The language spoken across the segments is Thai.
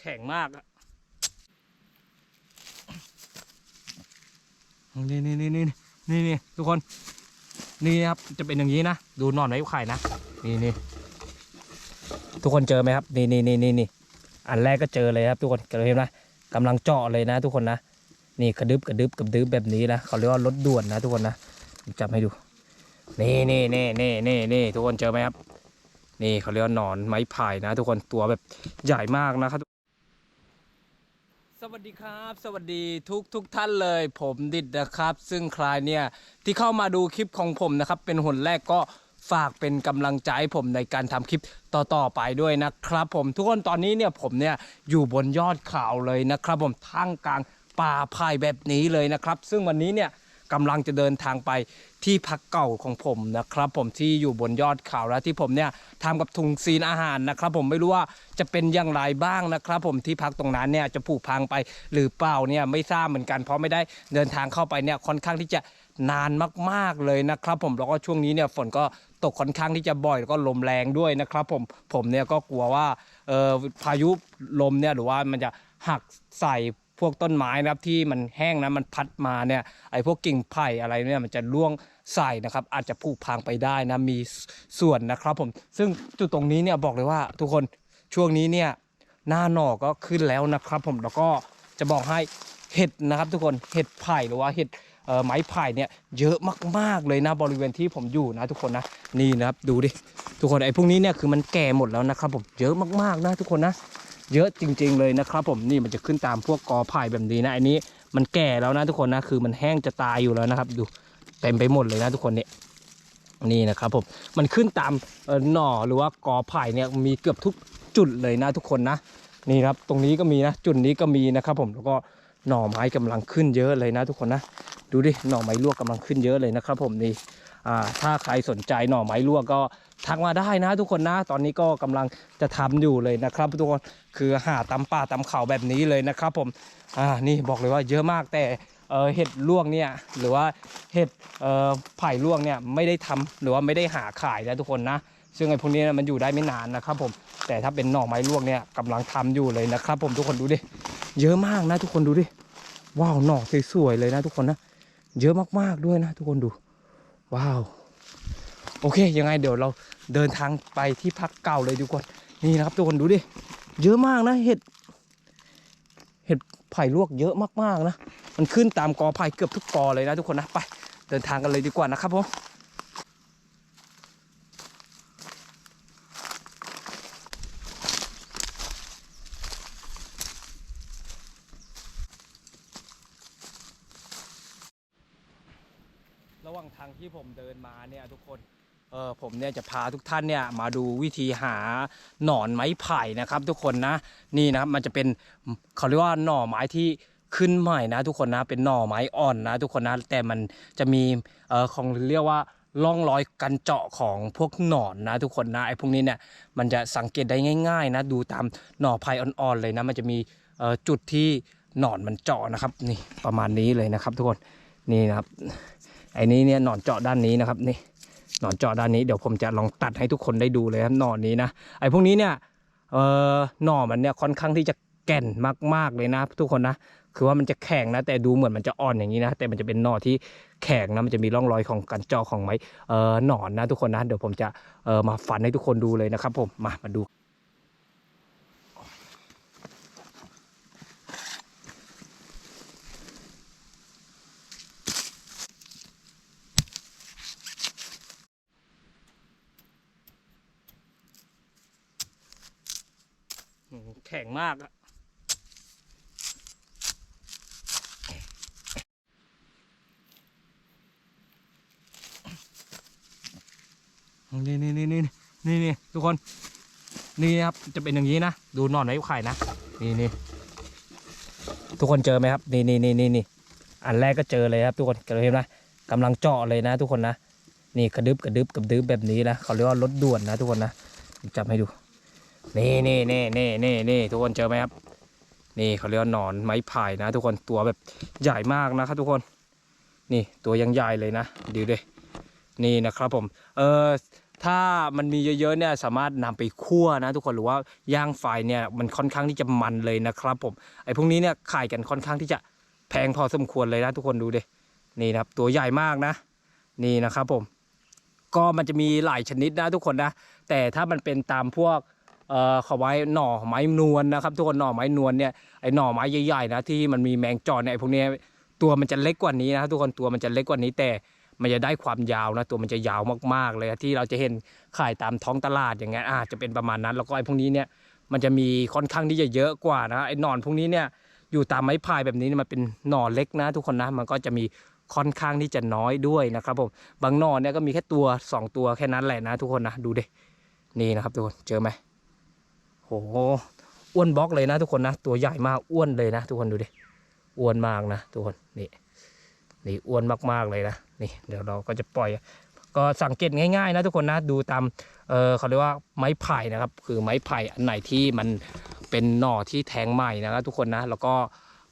แข็งมากอะนี่นี่นี่นี่นี่นี่ทุกคน นี่ครับจะเป็นอย่างนี้นะ ดูนอนไม้ไข่นะ นี่นี่ทุกคนเจอไหมครับ นี่นี่นี่นี่นี่อันแรกก็เจอเลยครับทุกคนเห็นไหมกำลังเจาะเลยนะ ทุกคนนะ นี่กระดึบกระดึบกระดึบแบบนี้นะเขาเรียกว่ารถด่วนนะทุกคนนะจับให้ดู นี่นี่นี่นี่นี่นี่ทุกคนเจอไหมครับ นี่เขาเรียกว่าหนอนไม้ไผ่นะ ทุกคนตัวแบบใหญ่มากนะครับ วัสดีครับ สวัสดีทุกทุกท่านเลย ผมดิดนะครับ ซึ่งใครเนี่ยที่เข้ามาดูคลิปของผมนะครับ เป็นหนแรกก็ฝากเป็นกำลังใจผมในการทำคลิปต่อๆไปด้วยนะครับ ผมทุกคนตอนนี้เนี่ยผมเนี่ยอยู่บนยอดเขาเลยนะครับ ผมท่ามกลางป่าไผ่แบบนี้เลยนะครับ ซึ่งวันนี้เนี่ย กำลังจะเดินทางไปที่พักเก่าของผมนะครับ ผมที่อยู่บนยอดเขาแล้วที่ผมเนี่ยทำกับถุงซีนอาหารนะครับ ผมไม่รู้ว่าจะเป็นอย่างไรบ้างนะครับ ผมที่พักตรงนั้นเนี่ยจะผุพังไปหรือเปล่าเนี่ยไม่ทราบเหมือนกัน เพราะไม่ได้เดินทางเข้าไปเนี่ยค่อนข้างที่จะนานมากๆเลยนะครับ ผมแล้วก็ช่วงนี้เนี่ยฝนก็ตกค่อนข้างที่จะบ่อยแล้วก็ลมแรงด้วยนะครับ ผมผมเนี่ยก็กลัวว่าเอ่อพายุลมเนี่ยหรือว่ามันจะหักใส่ พวกต้นไม้นะครับที่มันแห้งนะมันพัดมาเนี่ยไอ้พวกกิ่งไผ่อะไรเนี่ยมันจะร่วงใส่นะครับ อาจจะผุพังไปได้นะมีส่วนนะครับผมซึ่งจุดตรงนี้เนี่ยบอกเลยว่าทุกคนช่วงนี้เนี่ยหน้าหน่อก็ขึ้นแล้วนะครับผมแล้วก็จะบอกให้เห็ดนะครับทุกคนเห็ดไผ่หรือว่าเห็ดไม้ไผ่เนี่ยเยอะมากๆเลยนะบริเวณที่ผมอยู่นะทุกคนนะนี่นะครับดูดิทุกคนไอ้พวกนี้เนี่ยคือมันแก่หมดแล้วนะครับผมเยอะมากๆนะทุกคนนะ เยอะจริง ๆเลยนะครับ ผมนี่มันจะขึ้นตามพวกกอไผ่แบบนี้นะอันนี้มันแก่แล้วนะทุกคนนะคือมันแห้งจะตายอยู่แล้วนะครับ ดูเต็มไปหมดเลยนะทุกคนเนี่ยนี่นะครับผมมันขึ้นตามหน่อหรือว่ากอไผ่เนี่ยมีเกือบทุกจุดเลยนะทุกคนนะนี่ครับตรงนี้ก็มีนะจุดนี้ก็มีนะครับ ผมแล้วก็หน่อไม้กำลังขึ้นเยอะเลยนะ ทุกคนนะดูดิหน่อไม้ลวกกำลังขึ้นเยอะเลยนะครับ ผมนี่ ถ้าใครสนใจหน่อไม้ลวกก็ทักมาได้นะทุกคนนะ ตอนนี้ก็กำลังจะทำอยู่เลยนะครับทุกคนคือหาตามป่าตามเขาแบบนี้เลยนะครับผมอ่านี่บอกเลยว่าเยอะมากแต่เห็ดลวกเนี่ยหรือว่าเห็ดไผ่ลวกเนี่ยไม่ได้ทำหรือว่าไม่ได้หาขายนะทุกคนนะ ซึ่งไอ้พวกนี้มันอยู่ได้ไม่นานนะครับผมแต่ถ้าเป็นหน่อไม้ลวกเนี่ยกำลังทำอยู่เลยนะครับ ผมทุกคนดูดิเยอะมากนะทุกคนดูดิว้าวหน่อสวยๆเลยนะทุกคนนะ เยอะมากๆด้วยนะทุกคนดู ว้าว โอเค ยังไงเดี๋ยวเราเดินทางไปที่พักเก่าเลยทุกคนนี่นะครับทุกคนดูดิเยอะมากนะเห็ดเห็ดไผ่ลวกเยอะมากๆนะ มันขึ้นตามกอไผ่เกือบทุกกอเลยนะทุกคนนะไปเดินทางกันเลยดีกว่านะครับผมระหว่างทางที่ผมเดินมาเนี่ยทุกคน เนี่ยจะพาทุกท่านเนี่ยมาดูวิธีหาหนอนไม้ไผ่นะครับ ทุกคนนะนี่นะครับมันจะเป็นเขาเรียกว่าหน่อไม้ที่ขึ้นใหม่นะทุกคนนะเป็นหน่อไม้อ่อนนะ ทุกคนนะแต่มันจะมีเออของเรียกว่าร่องรอยกันเจาะของพวกหนอนนะ ทุกคนนะไอ้พวกนี้เนี่ยมันจะสังเกตได้ง่าย ๆ นะ ดูตามหน่อไผ่อ่อนๆเลยนะ มันจะมีเออจุดที่หนอนมันเจาะนะครับ นี่ประมาณนี้เลยนะครับ ทุกคนนี่นะครับไอ้นี้เนี่ยหนอนเจาะด้านนี้นะครับนี่ หนอนเจาะด้านนี้เดี๋ยวผมจะลองตัดให้ทุกคนได้ดูเลยครับหนอนนี้นะไอ้พวกนี้เนี่ยเออหน่อมันเนี่ยค่อนข้างที่จะแก่นมากๆเลยนะทุกคนนะคือว่ามันจะแข็งนะ แต่ดูเหมือนมันจะอ่อนอย่างนี้นะแต่มันจะเป็นหน่อที่แข็งนะมันจะมีร่องรอยของการเจาะของไม้เออหนอนนะทุกคนนะเดี๋ยวผมจะเออมาฟันให้ทุกคนดูเลยนะครับผมมามาดู แข็งมากอะนี่นี่นี่นี่นี่นี่ทุกคน นี่ครับจะเป็นอย่างนี้นะ ดูนอนไม้ไข่นะ นี่นี่ทุกคนเจอไหมครับ นี่นี่นี่นี่นี่อันแรกก็เจอเลยครับ ทุกคนเห็นไหมกำลังเจาะเลยนะ ทุกคนนะ นี่กระดึบกระดึบกระดึบแบบนี้นะเขาเรียกว่ารถด่วนนะ ทุกคนนะจับให้ดู นี่นี่นี่นี่นี่นี่ทุกคนเจอไหมครับ นี่เขาเรียกหนอนไม้ไผ่นะ ทุกคนตัวแบบใหญ่มากนะครับทุกคน นี่ตัวยังใหญ่เลยนะดูดินี่นะครับผมเออถ้ามันมีเยอะๆเนี่ยสามารถนำไปคั่วนะทุกคนหรือว่าย่างไฟเนี่ยมันค่อนข้างที่จะมันเลยนะครับผมไอ้พวกนี้เนี่ยขายกันค่อนข้างที่จะแพงพอสมควรเลยนะทุกคนดูดินี่นะครับตัวใหญ่มากนะ นี่นะครับผม ก็มันจะมีหลายชนิดนะทุกคนนะ แต่ถ้ามันเป็นตามพวก เอ่อเขาไว้หน่อไม้นวลนะครับ ทุกคนหน่อไม้นวลเนี่ยไอ้หน่อไม้ใหญ่ๆนะที่มันมีแมงจอเนี่ยไอ้พวกเนี้ยตัวมันจะเล็กกว่านี้นะทุกคนตัวมันจะเล็กกว่านี้แต่มันจะได้ความยาวนะตัวมันจะยาวมากๆเลยที่เราจะเห็นขายตามท้องตลาดอย่างเงี้ยอาจจะเป็นประมาณนั้น แล้วก็ไอ้พวกนี้เนี่ยมันจะมีค่อนข้างที่จะเยอะกว่านะไอ้หนอนพวกนี้เนี่ยอยู่ตามไม้พายแบบนี้มันเป็นหน่อเล็กนะ ทุกคนนะมันก็จะมีค่อนข้างที่จะน้อยด้วยนะครับผมบางหน่อเนี่ยก็มีแค่ตัวสองตัวแค่นั้นแหละนะ ทุกคนนะดูดินี่นะครับทุกคนเจอไหม โหอ้วนบล็อกเลยนะทุกคนนะ ตัวใหญ่มากอ้วนเลยนะ ทุกคนดูดิอ้วนมากนะทุกคนนี่นี่อ้วนมากๆเลยนะนี่เดี๋ยวเราก็จะปล่อย ก็สังเกตง่ายๆนะทุกคนนะดูตามเออเขาเรียกว่าไม้ไผ่นะครับ คือไม้ไผ่อันไหนที่มันเป็นหน่อที่แทงใหม่นะครับทุกคนนะ แล้วก็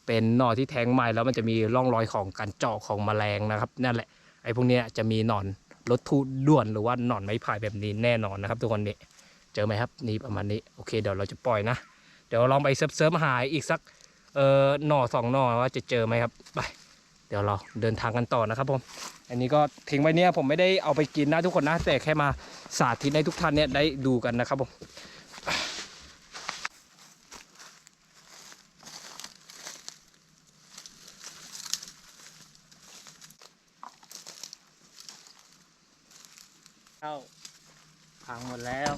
เป็นหน่อที่แทงใหม่แล้วมันจะมีร่องรอยของการเจาะของแมลงนะครับนั่นแหละไอ้พวกนี้จะมีหนอนรถทุด่วนหรือว่าหนอนไม้ไผ่แบบนี้แน่นอนนะครับ ทุกคนนี่ เจอไหมครับนี่ประมาณนี้โอเคเดี๋ยวเราจะปล่อยนะ เดี๋ยวลองไปเซิร์ฟๆหาอีกสักเออหน่อสองหน่อว่าจะเจอไหมครับไปเดี๋ยวเราเดินทางกันต่อนะครับผมอันนี้ก็ทิ้งไว้เนี่ยผมไม่ได้เอาไปกินนะทุกคนนะ แต่แค่มาสาธิตให้ทุกท่านเนี่ยได้ดูกันนะครับผมเข้าพังหมดแล้ว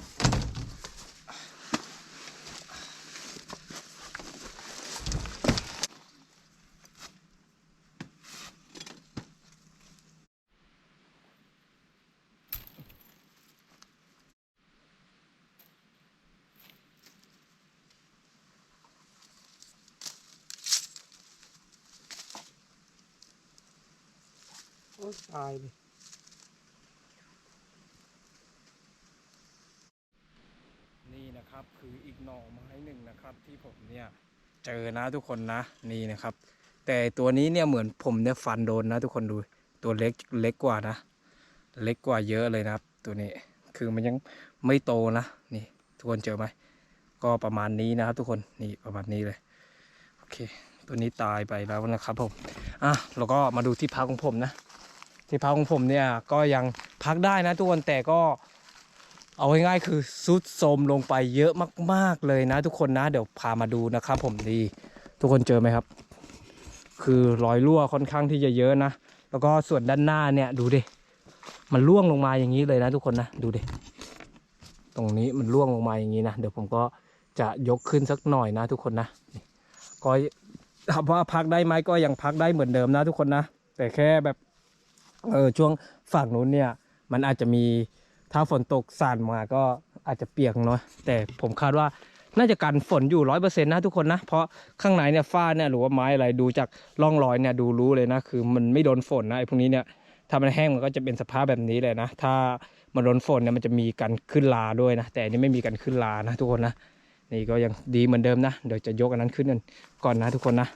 อ้ตายเลยนี่นะครับคืออีกหน่อไม้หนึ่งนะครับ ที่ผมเนี่ยเจอนะทุกคนนะนี่นะครับ แต่ตัวนี้เนี่ยเหมือนผมเนี่ยฟันโดนนะทุกคนดูตัวเล็กเล็กกว่านะ เล็กกว่าเยอะเลยนะครับ ตัวนี้คือมันยังไม่โตนะนี่ทุกคนเจอไหมก็ประมาณนี้นะครับ ทุกคนนี่ประมาณนี้เลยโอเค ตัวนี้ตายไปแล้วนะครับผมอะเราก็มาดูที่พักของผมนะ ที่พักของผมเนี่ยก็ยังพักได้นะทุกคนแต่ก็เอาง่ายๆคือซุดโทมลงไปเยอะมาก ๆเลยนะ ทุกคนนะ เดี๋ยวพามาดูนะครับผมดีทุกคนเจอไหมครับ คือรอยรั่วค่อนข้างที่จะเยอะนะ แล้วก็ส่วนด้านหน้าเนี่ยดูดิมันร่วงลงมาอย่างนี้เลยนะทุกคนนะดูดิตรงนี้มันร่วงลงมาอย่างนี้นะเดี๋ยวผมก็จะยกขึ้นสักหน่อยนะ ทุกคนนะนี่ก็ถามว่าพักได้ไหมก็ยังพักได้เหมือนเดิมนะ ทุกคนนะแต่แค่แบบ เออช่วงฝั่งนู้นเนี่ยมันอาจจะมีถ้าฝนตกสานมาก็อาจจะเปียกเนาะแต่ผมคาดว่าน่าจะกันฝนอยู่ร้อยเปอร์เซ็นต์นะทุกคนนะ เพราะข้างในเนี่ยฝ้าเนี่ยหรือว่าไม้อะไรดูจากร่องรอยเนี่ยดูรู้เลยนะ คือมันไม่โดนฝนนะไอ้พวกนี้เนี่ยถ้ามันแห้งมันก็จะเป็นสภาพแบบนี้เลยนะ ถ้ามันโดนฝนเนี่ยมันจะมีการขึ้นลาด้วยนะ แต่อันนี้ไม่มีการขึ้นลานะทุกคนนะ นี่ก็ยังดีเหมือนเดิมนะ เดี๋ยวจะยกอันนั้นขึ้นกันก่อนนะทุกคนนะ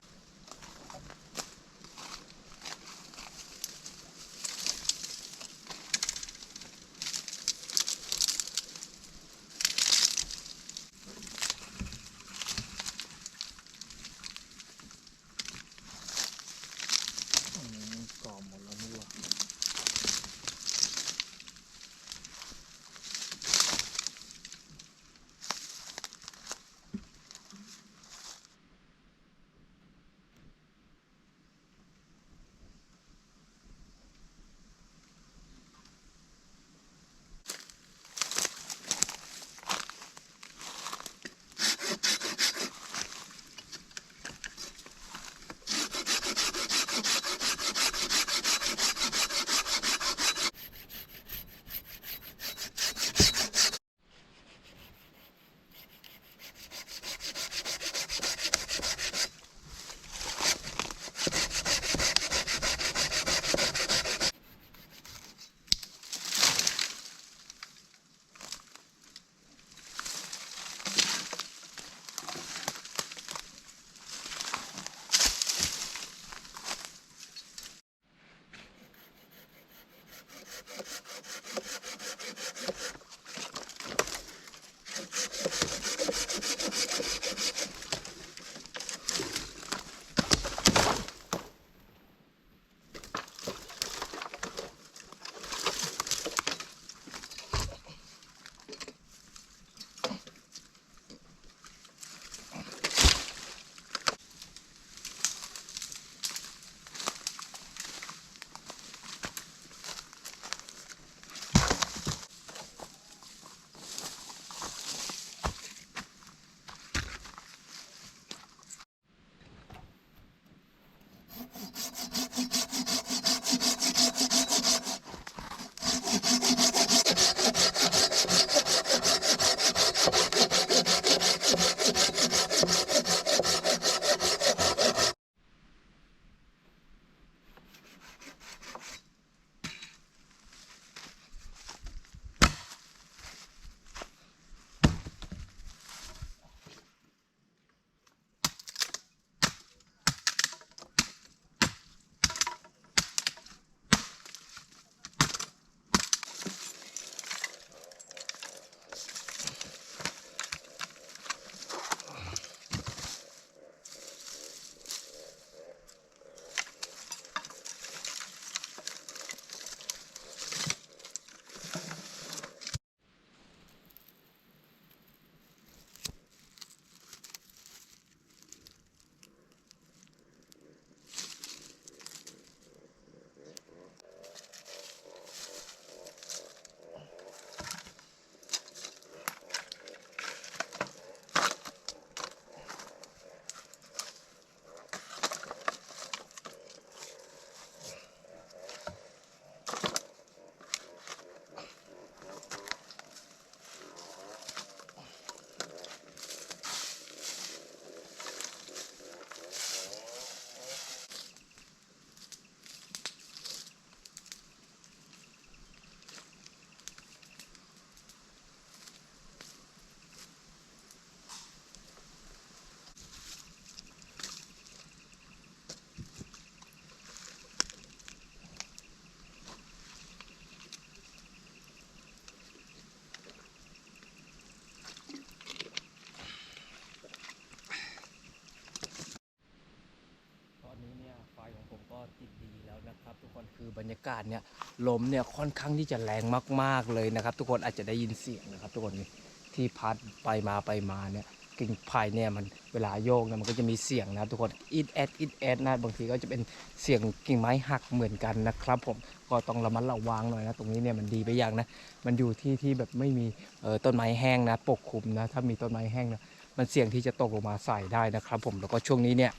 คือบรรยากาศเนี่ยลมเนี่ยค่อนข้างที่จะแรงมาก ๆเลยนะครับ ทุกคนอาจจะได้ยินเสียงนะครับ ทุกคนนี่ที่พัดไปมาไปมาเนี่ยกิ่งไผ่เนี่ยมันเวลาโยกเนี่ยมันก็จะมีเสียงนะครับทุกคนอิดแอดอิดแอดนะบางทีก็จะเป็นเสียงกิ่งไม้หักเหมือนกันนะครับ ผมก็ต้องระมัดระวังหน่อยนะตรงนี้เนี่ยมันดีไปอย่างนะ มันอยู่ที่ที่แบบไม่มีเอ่อต้นไม้แห้งนะ ปกคลุมนะถ้ามีต้นไม้แห้งนะมันเสี่ยงที่จะตกลงมาใส่ได้นะครับ ผมแล้วก็ช่วงนี้เนี่ย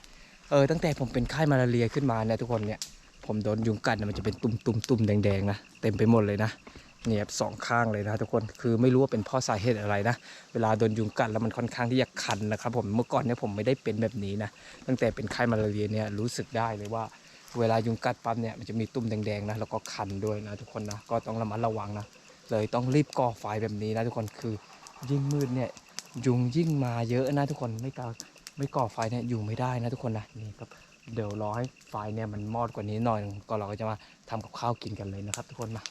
เออตั้งแต่ผมเป็นไข้มาลาเรียขึ้นมาเนี่ยทุกคนเนี่ย ผมโดนยุงกัดเนี่ยมันจะเป็นตุ่มตุ่มตุ่มแดงๆนะเต็มไปหมดเลยนะเนี่ยครับสองข้างเลยนะทุกคนคือไม่รู้ว่าเป็นเพราะสาเหตุอะไรนะ เวลาโดนยุงกัดแล้วมันค่อนข้างที่จะคันนะครับ ผมเมื่อก่อนเนี่ยผมไม่ได้เป็นแบบนี้นะตั้งแต่เป็นไข้มาลาเรียเนี่ยรู้สึกได้เลยว่า เวลายุงกัดปั๊บเนี่ยมันจะมีตุ่มแดงๆนะแล้วก็คันด้วยนะทุกคนนะก็ต้องระมัดระวังนะเลยต้องรีบก่อไฟแบบนี้นะทุกคนคือยิ่งมืดเนี่ยยุงยิ่งมาเยอะนะทุกคนไม่กล้าไม่ก่อไฟเนี่ยอยู่ไม่ได้นะทุกคนนะนี่ครับ เดี๋ยวรอให้ไฟเนี่ยมันมอดกว่านี้หน่อยก็เราก็จะมาทำกับข้าวกินกันเลยนะครับ ทุกคนมา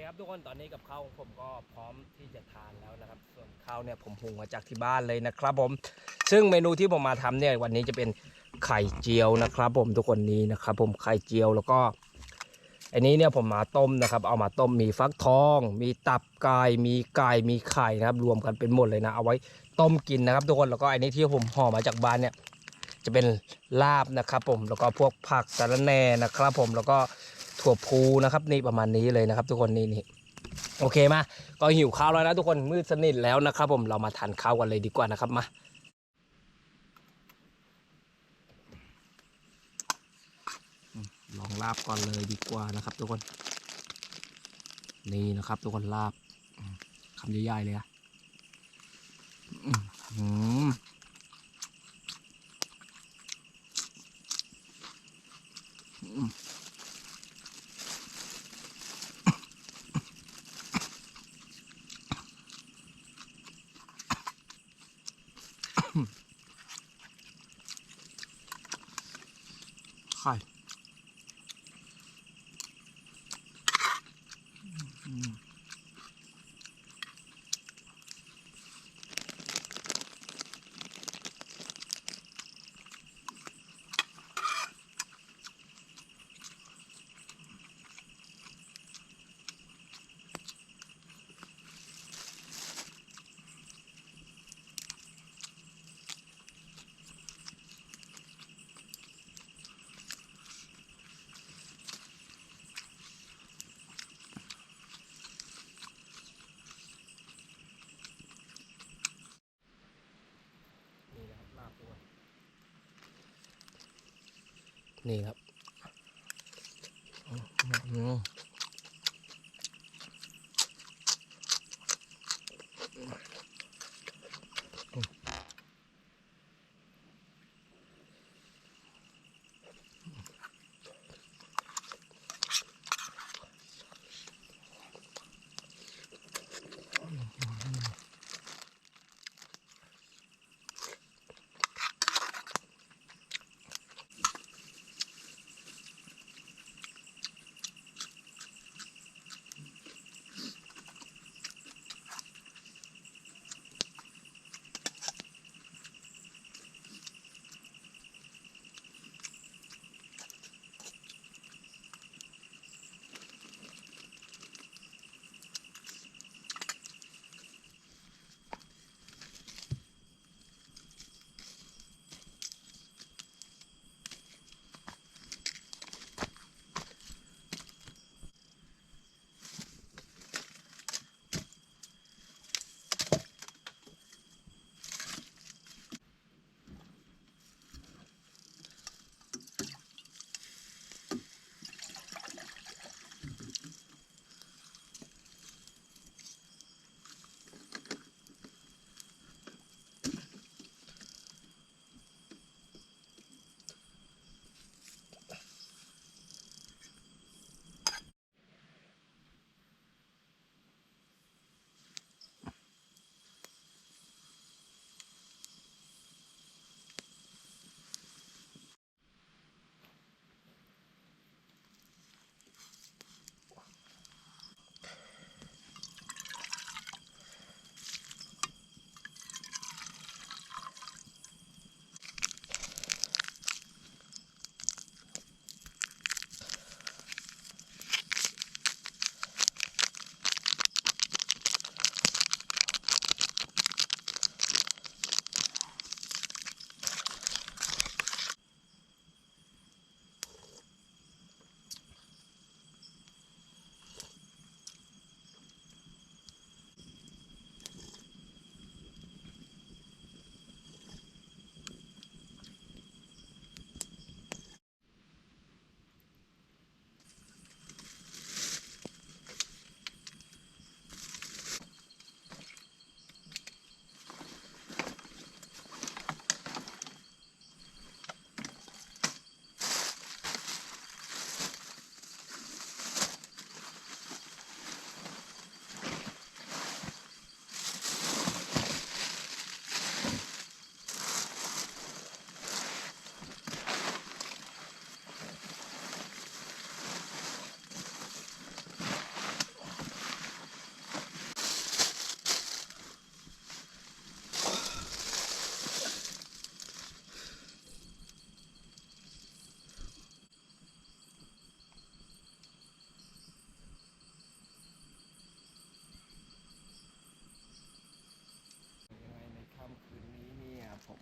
คครับทุกคนตอนนี้กับข้าวของผมก็พร้อมที่จะทานแล้วนะครับ ส่วนข้าวเนี่ยผมหุงมาจากที่บ้านเลยนะครับผม ซึ่งเมนูที่ผมมาทำเนี่ยวันนี้จะเป็นไข่เจียวนะครับผมทุกคนนี้นะครับ ผมไข่เจียวแล้วก็อันนี้เนี่ยผมมาต้มนะครับ เอามาต้มมีฟักทอง มีตับไก่มีไก่มีไข่นะครับ รวมกันเป็นหมดเลยนะ เอาไว้ต้มกินนะครับ ทุกคนแล้วก็อันนี้ที่ผมห่อมาจากบ้านเนี่ยจะเป็นลาบนะครับ ผมแล้วก็พวกผักสะระแหน่นะครับ ผมแล้วก็ ถั่วพูนะครับ นี่ประมาณนี้เลยนะครับ ทุกคนนี่นี่โอเคมาก็หิวข้าวแล้วนะทุกคนมืดสนิทแล้วนะครับ ผมเรามาทานข้าวกันเลยดีกว่านะครับมาลองลาบก่อนเลยดีกว่านะครับ ทุกคน นี่นะครับ ทุกคนลาบคำใหญ่ๆเลยอะอื้อหืออืม นี่ครับ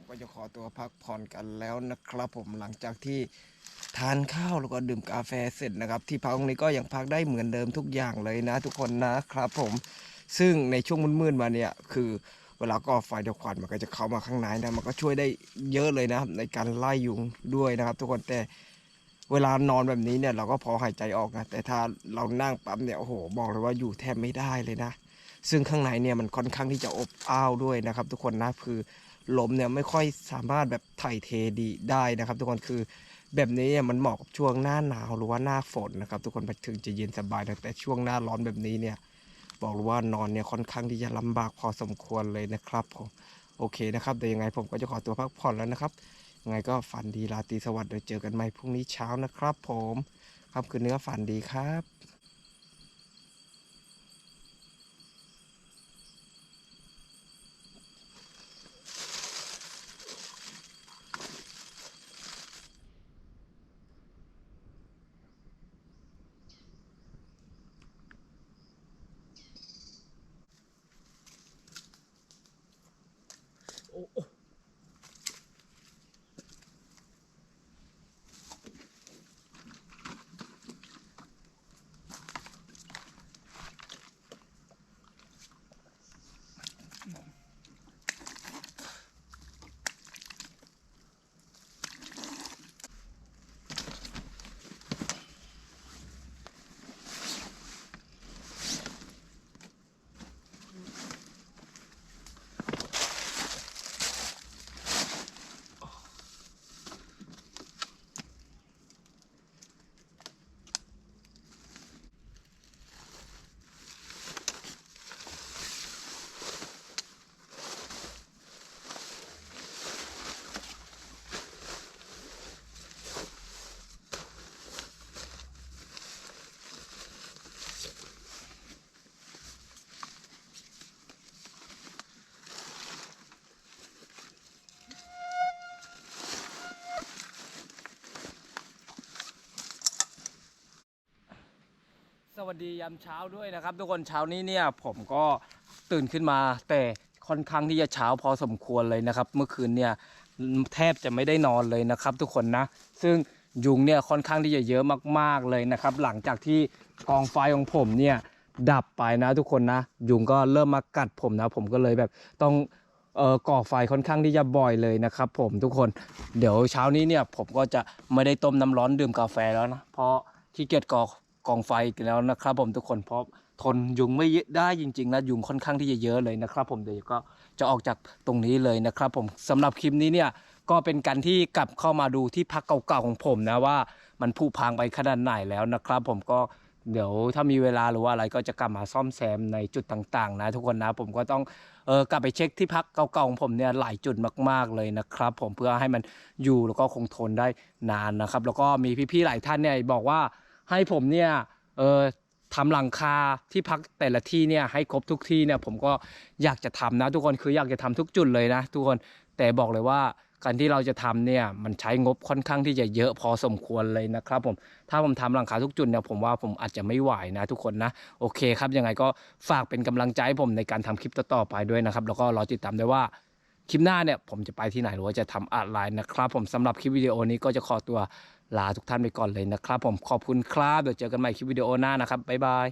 อืมจะขอตัวพักผ่อนกันแล้วนะครับผมหลังจากที่ทานข้าวแล้วก็ดื่มกาแฟเสร็จนะครับ ที่พักตรงนี้ก็ยังพักได้เหมือนเดิมทุกอย่างเลยนะ ทุกคนนะครับผมซึ่งในช่วงมืดๆมาเนี่ยคือเวลาก่อไฟเดควันมันก็จะเข้ามาข้างในนะมันก็ช่วยได้เยอะเลยนะครับในการไล่ยุงด้วยนะครับ ทุกคนแต่เวลานอนแบบนี้เนี่ยเราก็พอหายใจออกนะแต่ถ้าเรานั่งปั๊บเนี่ยโอ้โหบอกเลยว่าอยู่แทบไม่ได้เลยนะ ซึ่งข้างในเนี่ยมันค่อนข้างที่จะอบอ้าวด้วยนะครับ ทุกคนนะคือ ลมเนี่ยไม่ค่อยสามารถแบบถ่ายเทดีได้นะครับ ทุกคนคือแบบนี้เนี่ยมันเหมาะกับช่วงหน้าหนาวหรือว่าหน้าฝนนะครับ ทุกคนไปถึงจะเย็นสบายนะแต่ช่วงหน้าร้อนแบบนี้เนี่ย บอกเลยว่านอนเนี่ยค่อนข้างที่จะลำบากพอสมควรเลยนะครับผมโอเคนะครับเดี๋ยวยังไงผมก็จะขอตัวพักผ่อนแล้วนะครับยังไงก็ฝันดีราตรีสวัสดิ์เดี๋ยวเจอกันใหม่พรุ่งนี้เช้านะครับ ผมครับคือเนื้อฝันดีครับ วัสดียามเช้าด้วยนะครับ ทุกคนเช้านี้เนี่ยผมก็ตื่นขึ้นมา แต่ค่อนข้างที่จะเช้าพอสมควรเลยนะครับ เมื่อคืนเนี่ยแทบจะไม่ได้นอนเลยนะครับ ทุกคนนะ ซึ่งยุงเนี่ยค่อนข้างที่จะเยอะมากๆเลยนะครับ หลังจากที่กองไฟของผมเนี่ยดับไปนะทุกคนนะยุงก็เริ่มมากัดผมนะ ผมก็เลยแบบต้องเออก่อไฟค่อนข้างที่จะบ่อยเลยนะครับผมทุกคนเดี๋ยวเช้านี้เนี่ยผมก็จะไม่ได้ต้มน้ำร้อนดื่มกาแฟแล้วนะเพราะขี้เกียจก่อ กองไฟกันแล้วนะครับ ผมทุกคนเพราะทนยุงไม่ได้จริงๆนะยุงค่อนข้างที่จะเยอะเลยนะครับ ผมเดี๋ยวก็จะออกจากตรงนี้เลยนะครับ ผมสำหรับคลิปนี้เนี่ยก็เป็นการที่กลับเข้ามาดูที่พักเก่าๆของผมนะว่ามันผุพังไปขนาดไหนแล้วนะครับ ผมก็เดี๋ยวถ้ามีเวลาหรือว่าอะไรก็จะกลับมาซ่อมแซมในจุดต่างๆ นะ ทุกคนนะผมก็ต้องเออกลับไปเช็คที่พักเก่าๆของผมเนี่ยหลายจุดมากๆเลยนะครับ ผมเพื่อให้มันอยู่แล้วก็คงทนได้นานนะครับ แล้วก็มีพี่ๆหลายท่านเนี่ยบอกว่า ให้ผมเนี่ยเออทำหลังคาที่พักแต่ละที่เนี่ยให้ครบทุกที่เนี่ยผมก็อยากจะทำนะ ทุกคนคืออยากจะทำทุกจุดเลยนะ ทุกคนแต่บอกเลยว่าการที่เราจะทำเนี่ยมันใช้งบค่อนข้างที่จะเยอะพอสมควรเลยนะครับผมถ้าผมทำหลังคาทุกจุดเนี่ยผมว่าผมอาจจะไม่ไหวนะทุกคนนะโอเคครับยังไงก็ฝากเป็นกำลังใจให้ผมในการทำคลิปต่อๆไปด้วยนะครับแล้วก็รอติดตามด้วยว่าคลิปหน้าเนี่ยผมจะไปที่ไหนหรือว่าจะทำอะไรนะครับ ผมสำหรับคลิปวิดีโอนี้ก็จะขอตัว ลาทุกท่านไปก่อนเลยนะครับ ผมขอบคุณครับเดี๋ยวเจอกันใหม่คลิปวิดีโอหน้านะครับบ๊ายบาย